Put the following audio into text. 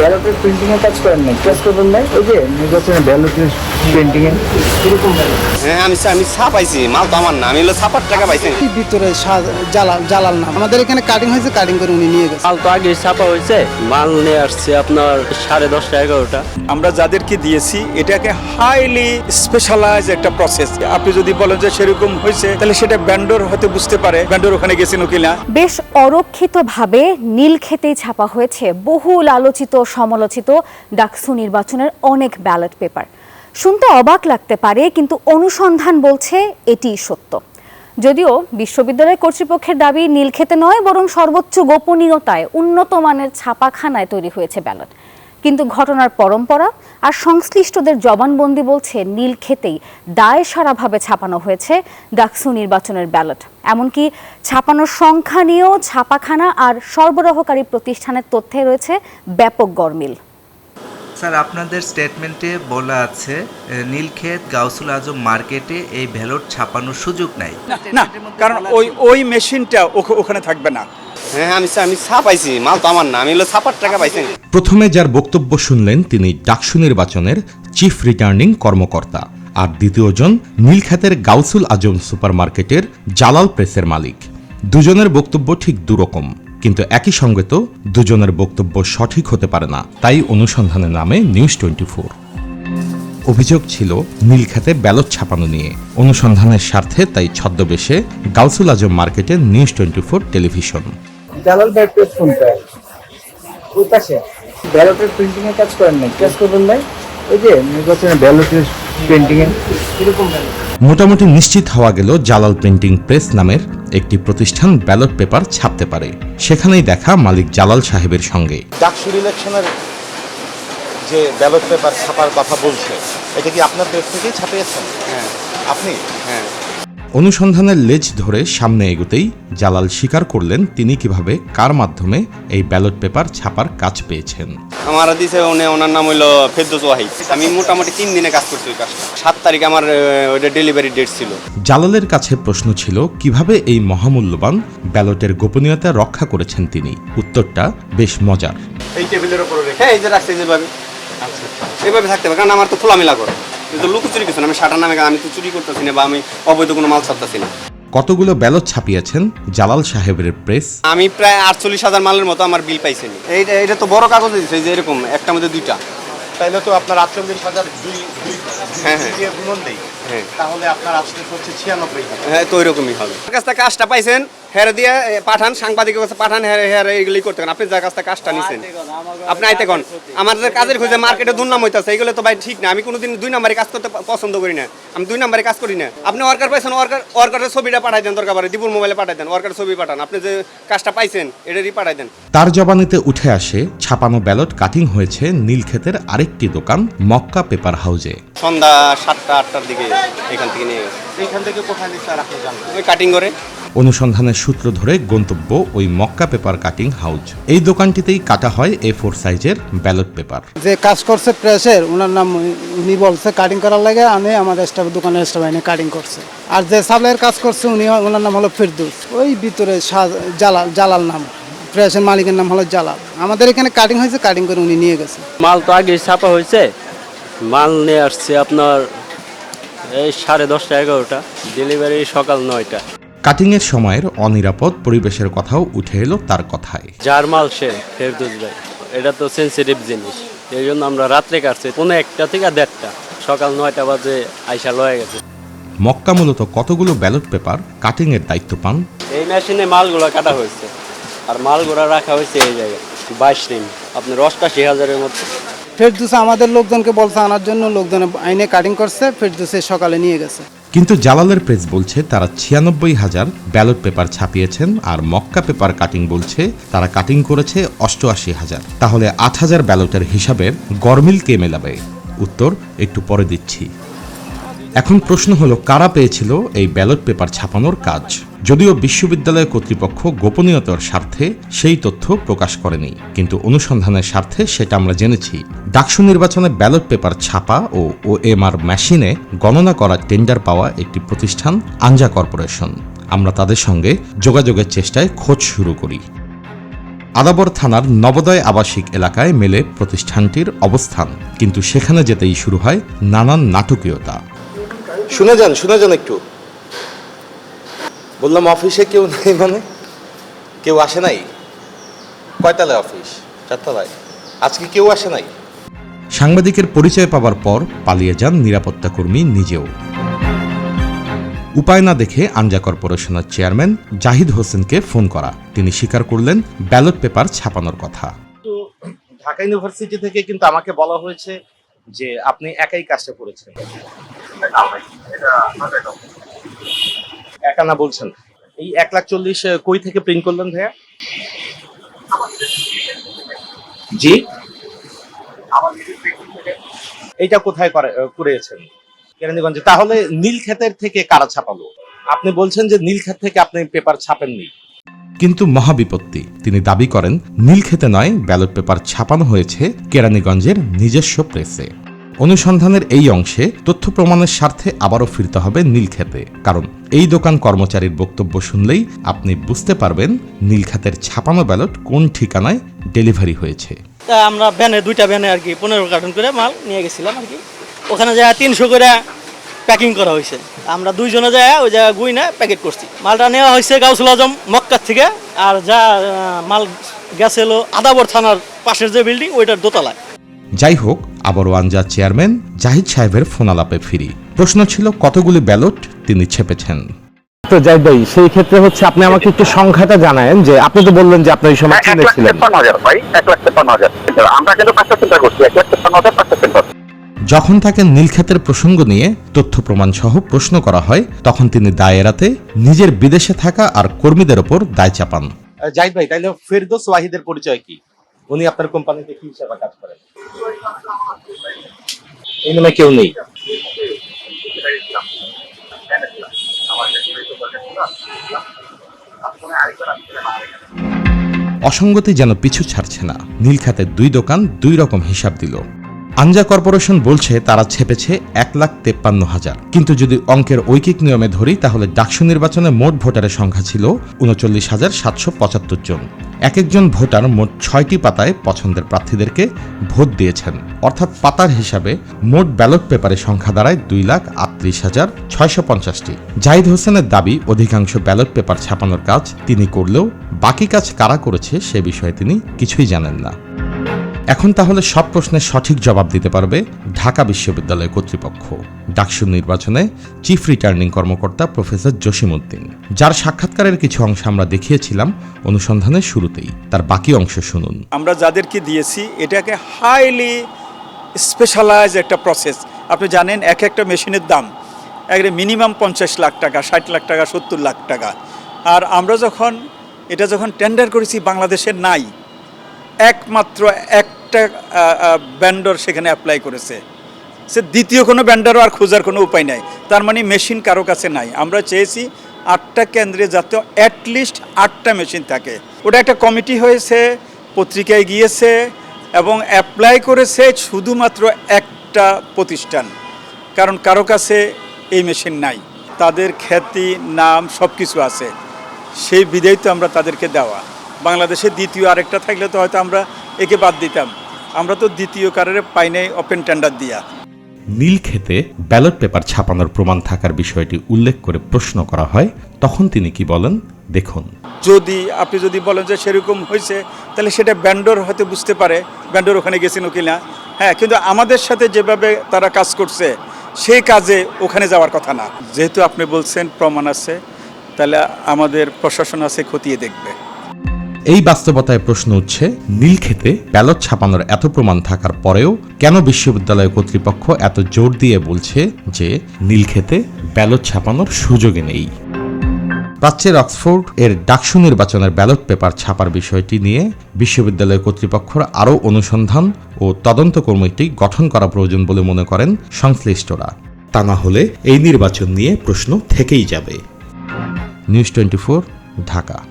ব্যালটের printing এর কাজ করেন নাই। কাজ করবেন নাই? ওই যে নির্বাচনে ব্যালটের প্রিন্টিং এর কীরকম হ্যাঁ আমি আমি ছাপাইছি মাল তো আমার না। আমি হলো ছাপার টাকা পাইছি। ভিতরে জালাল জালাল নাম আমাদের এখানে কাটিং হয়েছে কাটিং করে উনি নিয়ে গেছে। মাল তো আগে ছাপা হয়েছে। মাল নিয়ে আসছে আপনার সাড়ে দশটা এগারোটা। আমরা যাদেরকে দিয়েছি এটাকে হাইলি স্পেশালাইজ একটা প্রসেস আপনি যদি বলেন যে সেরকম হয়েছে তাহলে সেটা ব্যান্ডর হতে বুঝতে পারে ব্যান্ডর ওখানে গেছেন কিনা বেশ অরক্ষিতভাবে নীল খেতেই ছাপা হয়েছে বহুল আলোচিত সমালোচিত ডাকসু নির্বাচনের অনেক ব্যালট পেপার। শুনতে অবাক লাগতে পারে, কিন্তু অনুসন্ধান বলছে এটি সত্য। যদিও বিশ্ববিদ্যালয় কর্তৃপক্ষের দাবি নীলক্ষেতে নয়, বরং সর্বোচ্চ গোপনীয়তায় উন্নত মানের ছাপাখানায় তৈরি হয়েছে ব্যালট। কিন্তু ঘটনার পরম্পরা আর সংশ্লিষ্টদের জবানবন্দি বলছে নীল খেতেই দায় সারাভাবে ছাপানো হয়েছে ডাকসু নির্বাচনের ব্যালট। এমনকি ছাপানোর সংখ্যা নিয়েও ছাপাখানা আর সরবরাহকারী প্রতিষ্ঠানের তথ্যে রয়েছে ব্যাপক গরমিল। স্যার আপনাদের স্টেটমেন্টে বলা আছে নীলক্ষেত গাউসুল আজম মার্কেটে এই ভ্যালট ছাপানোর সুযোগ নাই। না কারণ ওই ওই মেশিনটা ওখ- ওখানে থাকবে না। হ্যাঁ আমি আমি প্রথমে যার বক্তব্য শুনলেন তিনি ডাকসু নির্বাচনের চিফ রিটার্নিং কর্মকর্তা আর দ্বিতীয়জন নীলখ্যাতের গাউসুল আজম সুপারমার্কেটের জালাল প্রেসের মালিক। দুজনের বক্তব্য ঠিক দুরকম, কিন্তু একই সঙ্গে তো দুজনের বক্তব্য সঠিক হতে পারে না, তাই অনুসন্ধানের নামে নিউজ টোয়েন্টি ফোর। অভিযোগ ছিল নীলখ্যাতে ব্যালট ছাপানো নিয়ে, অনুসন্ধানের স্বার্থে তাই ছদ্মবেশে গাউসুল আজম মার্কেটের news twenty four television. Jalal bat পেজ কোনটা ওই পাশে ব্যালটের প্রিন্টিং এর কাজ করেন নাই। কাজ করবেন নাই ওই যে নির্বাচনে ব্যালটের প্রিন্টিং এর কীরকম মোটামুটি নিশ্চিত হওয়া গেল জালাল প্রিন্টিং প্রেস নামের একটি প্রতিষ্ঠান ব্যালট পেপার ছাপতে পারে। সেখানেই দেখা মালিক জালাল সাহেবের সঙ্গে। ডাকসুর ইলেকশনের যে ব্যালট পেপার ছাপার কথা বলছে এটা কি আপনার দেশ থেকেই ছাপিয়েছেন? হ্যাঁ। আপনি? হ্যাঁ। অনুসন্ধানের লেজ ধরে সামনে এগোতেই জালাল স্বীকার করলেন তিনি কীভাবে কার মাধ্যমে এই ব্যালট পেপার ছাপার কাজ পেয়েছেন। আমার দিছে উনি ওনার নাম হইল ফেরদৌস ওয়াহিদ। আমি মোটামুটি তিন দিনে কাজ করছি ওই কাজটা। সাত তারিখ আমার ওইটা ডেলিভারি ডেট ছিল। জালালের কাছে প্রশ্ন ছিল কীভাবে এই মহামূল্যবান ব্যালটের গোপনীয়তা রক্ষা করেছেন তিনি? উত্তরটা বেশ মজার। এই টেবিলের উপরে রেখে। হ্যাঁ এই যে রাখছে যেভাবে এইভাবে থাকতে হবে কারণ আমার তো খোলামেলা করে কিন্তু লুকোচুরি কিছু না আমি সাটার নামে আমি তো চুরি করতেছি না বা আমি অবৈধ কোনো মাল ছাড়তেছি না। কতগুলো ব্যালট ছাপিয়েছেন জালাল সাহেবের প্রেস? আমি প্রায় আটচল্লিশ হাজার মালের মতো আমার বিল পাইছি এইটা এটা তো বড় কাগজ দিচ্ছে যে এরকম একটা মধ্যে দুইটা। তাইলে তো আপনার আটচল্লিশ হাজার দুই হ্যাঁ, হ্যাঁ। হ্যাঁ। তাহলে আপনার আসতে হচ্ছে ছিয়ানব্বই হাজার। হ্যাঁ তো ওইরকমই হবে। আমার কাছ থেকে কাজটা পাইছেন হেরে দিয়ে পাঠান সাংবাদিকের কাছে পাঠান হেরে হেরে এগুলি করতে আপনি যার কাছ থেকে কাজটা নিছেন। আপনি আইতে কোন? আমাদের কাজের খুঁজে মার্কেটে দুর্নাম হইতেছে এগুলো তো ভাই ঠিক না। আমি কোনোদিন দুই নাম্বারে কাজ করতে পছন্দ করি না। আমি দুই নাম্বারে কাজ করি না। আপনি ওয়ার্কার পাইছেন ওয়ার্কার ওয়ার্কারের ছবিটা পাঠাই দেন দরকার দীপুর মোবাইলে পাঠাই দেন ওয়ার্কার ছবি পাঠান। আপনি যে কাজটা পাইছেন এটারই পাঠাই দেন। তার জবানিতে উঠে আসে ছাপানো ব্যালট কাটিং হয়েছে নীলক্ষেতের আরেকটি দোকান মক্কা পেপার হাউজে সন্ধ্যা সাতটা আটটার দিকে এখান থেকে নিয়ে গেছে। এইখান থেকে কোথায় আপনি জানেন কাটিং করে। অনুসন্ধানের সূত্র ধরে গন্তব্য ওই মক্কা পেপার কাটিং হাউজ। এই দোকানটিতেই কাটা হয় এ ফোর সাইজের ব্যালট পেপার। যে কাজ করছে প্রেসের ওনার নাম উনি বলছে কাটিং করার লাগে আমি আমাদের স্টাফ দোকানের স্টাফ এনে কাটিং করছে। আর যে সাপ্লাইয়ের কাজ করছে উনি ওনার নাম হলো ফিরদুস। ওই ভিতরে সা- জালাল জালাল নাম। প্রেসের মালিকের নাম হলো জালাল। আমাদের এখানে কাটিং হয়েছে কাটিং করে উনি নিয়ে গেছে। মাল তো আগে ছাপা হয়েছে। মাল নিয়ে আসছে আপনার এই সাড়ে দশটা এগারোটা। ডেলিভারি সকাল নয়টা। কাটিংয়ের সময়ের অনিরাপদ পরিবেশের কথাও উঠে এলো তার কথায়। যার মাল সে ফেরদুস ভাই। এটা তো সেন্সিটিভ জিনিস। এই জন্য আমরা রাত্রে কাটছি কোনো একটা থেকে দেড়টা। সকাল নয়টা বাজে আইসা লয়ে গেছে। মক্কা মূলত কতগুলো ব্যালট পেপার কাটিংয়ের দায়িত্ব পান? এই মেশিনে মালগুলো কাটা হয়েছে। আর মালগুলো রাখা হয়েছে এই জায়গায় বাইশ রিম আপনার অষ্টাশি হাজারের মতো ফেরদুস আমাদের লোকজনকে বলছে আনার জন্য লোকজন আইনে কাটিং করছে ফেরদুসে সকালে নিয়ে গেছে। কিন্তু জালালের প্রেস বলছে, তারা ছিয়ানব্বই হাজার ব্যালট পেপার ছাপিয়েছেন আর মক্কা পেপার কাটিং বলছে, তারা কাটিং করেছে অষ্টআশি হাজার। তাহলে আট হাজার ব্যালটের হিসাবের গরমিল কে মেলাবে। উত্তর একটু পরে দিচ্ছি। এখন প্রশ্ন হলো, কারা পেয়েছিল এই ব্যালট পেপার ছাপানোর কাজ? যদিও বিশ্ববিদ্যালয় কর্তৃপক্ষ গোপনীয়তার স্বার্থে সেই তথ্য প্রকাশ করেনি, কিন্তু অনুসন্ধানের স্বার্থে সেটা আমরা জেনেছি। ডাকসু নির্বাচনে ব্যালট পেপার ছাপা ও ওএমআর মেশিনে গণনা করা টেন্ডার পাওয়া একটি প্রতিষ্ঠান, আঞ্জা কর্পোরেশন। আমরা তাদের সঙ্গে যোগাযোগের চেষ্টায় খোঁজ শুরু করি। আদাবর থানার নবোদয় আবাসিক এলাকায় মেলে প্রতিষ্ঠানটির অবস্থান, কিন্তু সেখানে যেতেই শুরু হয় নানান নাটকীয়তা। শুনে যান শুনে যান একটু। বললাম অফিসে কেউ নেই মানে? কেউ আসে নাই? কয়তলায় অফিস? চারতলায়। আজকে কেউ আসে নাই? সাংবাদিকের পরিচয় পাওয়ার পর পালিয়ে যান নিরাপত্তা কর্মী নিজেও। উপায় না দেখে আনজা কর্পোরেশনের চেয়ারম্যান জাহিদ হোসেনকে ফোন করা। তিনি স্বীকার করলেন ব্যালট পেপার ছাপানোর কথা। তো ঢাকা ইউনিভার্সিটি থেকে কিন্তু আমাকে বলা হয়েছে যে আপনি একাই কাজটা করেছেন। একা না বলছেন? এই এক লাখ চল্লিশ কই থেকে প্রিন্ট করলেন ভাইয়া? জি? এইটা কোথায় করে করেছেন? কেরানীগঞ্জে। তাহলে নীলক্ষেতের থেকে কারা ছাপালো? আপনি বলছেন যে নীলক্ষেত থেকে আপনি পেপার ছাপেননি। কিন্তু মহাবিপত্তি। তিনি দাবি করেন, নীলক্ষেতে নয়, ব্যালট পেপার ছাপানো হয়েছে কেরানীগঞ্জের নিজস্ব প্রেসে অনুসন্ধানের এই অংশে তথ্য প্রমাণের স্বার্থে আবারও ফিরতে হবে নীলক্ষেতে। কারণ এই দোকান কর্মচারীর বক্তব্য শুনলেই আপনি বুঝতে পারবেন নীলক্ষেতের ছাপানো ব্যালট কোন ঠিকানায় ডেলিভারি হয়েছে। তা আমরা ভ্যানে দুইটা ভ্যানে আর কি পনেরো কার্টন করে মাল নিয়ে গেছিলাম আর কি। ওখানে যায় তিনশো করে প্যাকিং করা হয়েছে। আমরা দুইজনে যায় ওই জায়গায় গুই না প্যাকেট করছি। মালটা নেওয়া হয়েছে গাউসুল আজম মক্কার থেকে। আর যা মাল গেছে হলো আদাবর থানার পাশের যে বিল্ডিং ওইটার দোতলায়। যাই হোক আবারও আনজার চেয়ারম্যান জাহিদ সাহেবের ফোনালাপে ফিরি। প্রশ্ন ছিল কতগুলি ব্যালট তিনি ছেপেছেন? তো যাই ভাই সেই ক্ষেত্রে হচ্ছে আপনি আমাকে একটু সংখ্যাটা জানায়েন যে আপনি তো বললেন যে আপনি ওই সময় চিনে ছিলেন। যখন তাকে নীলক্ষেতের প্রসঙ্গ নিয়ে তথ্য প্রমাণ সহ প্রশ্ন করা হয় তখন তিনি দায় এড়াতে নিজের বিদেশে থাকা আর কর্মীদের ওপর দায় চাপান। জাহিদ ভাই তাইলে ফেরদোস ওয়াহিদের পরিচয় কি? উনি আপনার কোম্পানিতে কি হিসাবে কাজ করেন? এই নামে কেউ নেই। অসঙ্গতি যেন পিছু ছাড়ছে না নীলখাতের দুই দোকান দুই রকম হিসাব দিল। আঞ্জা কর্পোরেশন বলছে তারা ছেপেছে এক লাখ তেপ্পান্ন হাজার। কিন্তু যদি অঙ্কের ঐকিক নিয়মে ধরি, তাহলে ডাকসু নির্বাচনে মোট ভোটারের সংখ্যা ছিল উনচল্লিশ হাজার সাতশো পঁচাত্তর জন। এক একজন ভোটার মোট ছয়টি পাতায় পছন্দের প্রার্থীদেরকে ভোট দিয়েছেন। অর্থাৎ পাতার হিসাবে মোট ব্যালট পেপারের সংখ্যা দাঁড়ায় দুই লাখ আটত্রিশ হাজার ছয়শো পঞ্চাশটি। জাহিদ হোসেনের দাবি, অধিকাংশ ব্যালট পেপার ছাপানোর কাজ তিনি করলেও বাকি কাজ কারা করেছে সে বিষয়ে তিনি কিছুই জানেন না। এখন তাহলে সব প্রশ্নের সঠিক জবাব দিতে পারবে ঢাকা বিশ্ববিদ্যালয় কর্তৃপক্ষ। ডাকসু নির্বাচনে চিফ রিটার্নিং কর্মকর্তা প্রফেসর জসিমউদ্দিন। যার সাক্ষাৎকারের কিছু অংশ আমরা দেখিয়েছিলাম অনুসন্ধানের শুরুতেই। তার বাকি অংশ শুনুন। আমরা যাদেরকে দিয়েছি, এটাকে হাইলি স্পেশালাইজ একটা প্রসেস আপনি জানেন, এক একটা মেশিনের দাম একটা মিনিমাম পঞ্চাশ লাখ টাকা, ষাট লাখ টাকা, সত্তর লাখ টাকা। আর আমরা যখন, এটা যখন টেন্ডার করেছি বাংলাদেশের নাই। একমাত্র একটা ব্যান্ডর সেখানে অ্যাপ্লাই করেছে। সে দ্বিতীয় কোনো ব্যান্ডারও আর খোঁজার কোনো উপায় নাই। তার মানে মেশিন কারও কাছে নাই। আমরা চেয়েছি আটটা কেন্দ্রে যাতে অ্যাটলিস্ট আটটা মেশিন থাকে। ওটা একটা কমিটি হয়েছে, পত্রিকায় গিয়েছে এবং অ্যাপ্লাই করেছে শুধুমাত্র একটা প্রতিষ্ঠান। কারণ কারও কাছে এই মেশিন নাই। তাদের খ্যাতি, নাম সব কিছু আছে। সেই বিধেই তো আমরা তাদেরকে দেওয়া। বাংলাদেশে দ্বিতীয় আরেকটা থাকলে তো হয়তো আমরা একে বাদ দিতাম। আমরা তো দ্বিতীয় কারারে পাই নাই ওপেন টেন্ডার দিয়া। নীলক্ষেতে ব্যালট পেপার ছাপানোর প্রমাণ থাকার বিষয়টি উল্লেখ করে প্রশ্ন করা হয় তখন তিনি কি বলেন? দেখুন। যদি আপনি যদি বলেন যে সেরকম হয়েছে তাহলে সেটা ব্যান্ডর হয়তো বুঝতে পারে ব্যান্ডর ওখানে গেছেন কিনা। হ্যাঁ কিন্তু আমাদের সাথে যেভাবে তারা কাজ করছে সেই কাজে ওখানে যাওয়ার কথা না। যেহেতু আপনি বলছেন প্রমাণ আছে তাহলে আমাদের প্রশাসন আছে খতিয়ে দেখবে। এই বাস্তবতায় প্রশ্ন উঠছে নীলক্ষেতে ব্যালট ছাপানোর এত প্রমাণ থাকার পরেও কেন বিশ্ববিদ্যালয় কর্তৃপক্ষ এত জোর দিয়ে বলছে যে নীলক্ষেতে ব্যালট ছাপানোর সুযোগই নেই? প্রাচ্যের অক্সফোর্ড এর ডাকসু নির্বাচনের ব্যালট পেপার ছাপার বিষয়টি নিয়ে বিশ্ববিদ্যালয় কর্তৃপক্ষের আরও অনুসন্ধান ও তদন্ত কমিটি গঠন করা প্রয়োজন বলে মনে করেন সংশ্লিষ্টরা। তা না হলে এই নির্বাচন নিয়ে প্রশ্ন থেকেই যাবে। News twenty Dhaka.